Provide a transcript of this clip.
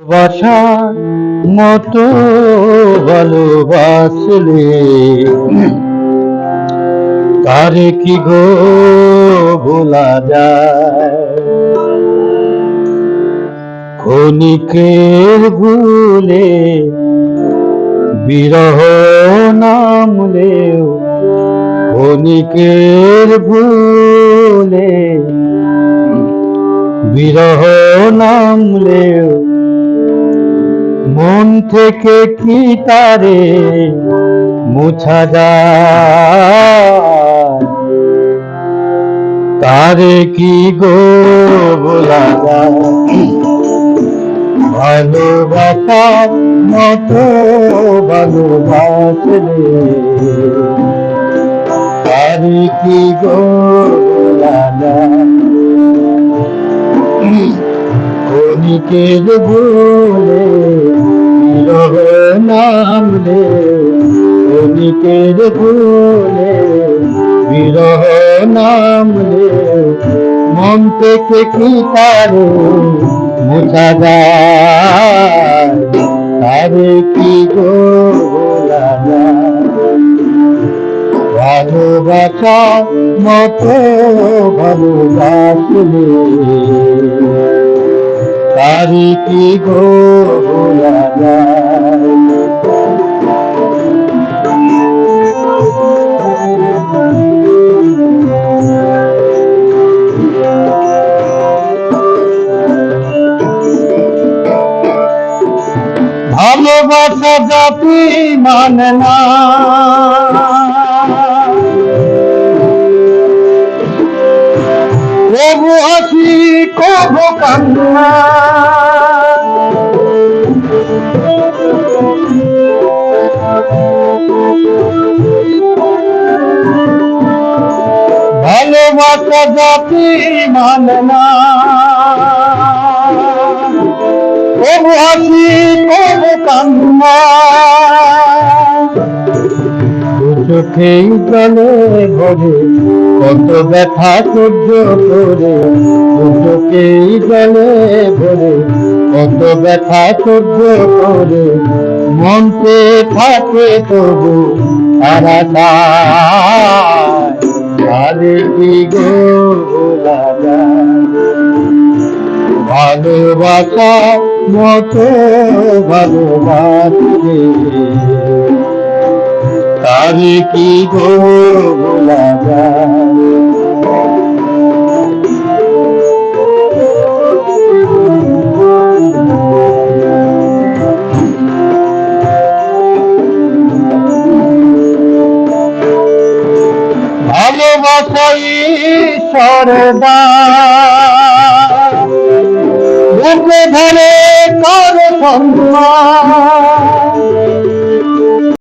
ভালোবাসার মতো ভালোবাসলে। তারে কি গো ভোলা যায়? ক্ষণিকের ভুলে বিরহ নামলেও ক্ষণিকের ভুলে বিরহ নামলেও মন থেকে কি তারে মুছা যায়? তারে কি গো বলা ভালোবাসার মতো ভালোবাসলে তারে কি গো বলা যায়? ক্ষণিকের ভুলে নামলে ভুলে বিরহ নামলে মন থেকে কি তারে তারে কি গো বলা যায়? ভালোবাসা মতো ভালোবাসলে। তারি কি গো ভালোবাসা জাতি মানে না। প্রভু হাসি কবু কান্না। ভালোবাসা জাতি মানে না। প্রভু হাসি কবু কান্না। চোখেই জলে ভরে কত ব্যথা সহ্য করে, চোখেই জলে ভরে কত ব্যথা সহ্য করে মনতে থাকে তবু তারা আরে কি গো ভালোবাসা মতো ভালোবাসে। তারে কি গো ভোলা যায় সরদা। বুকে ধরে কর সম্মান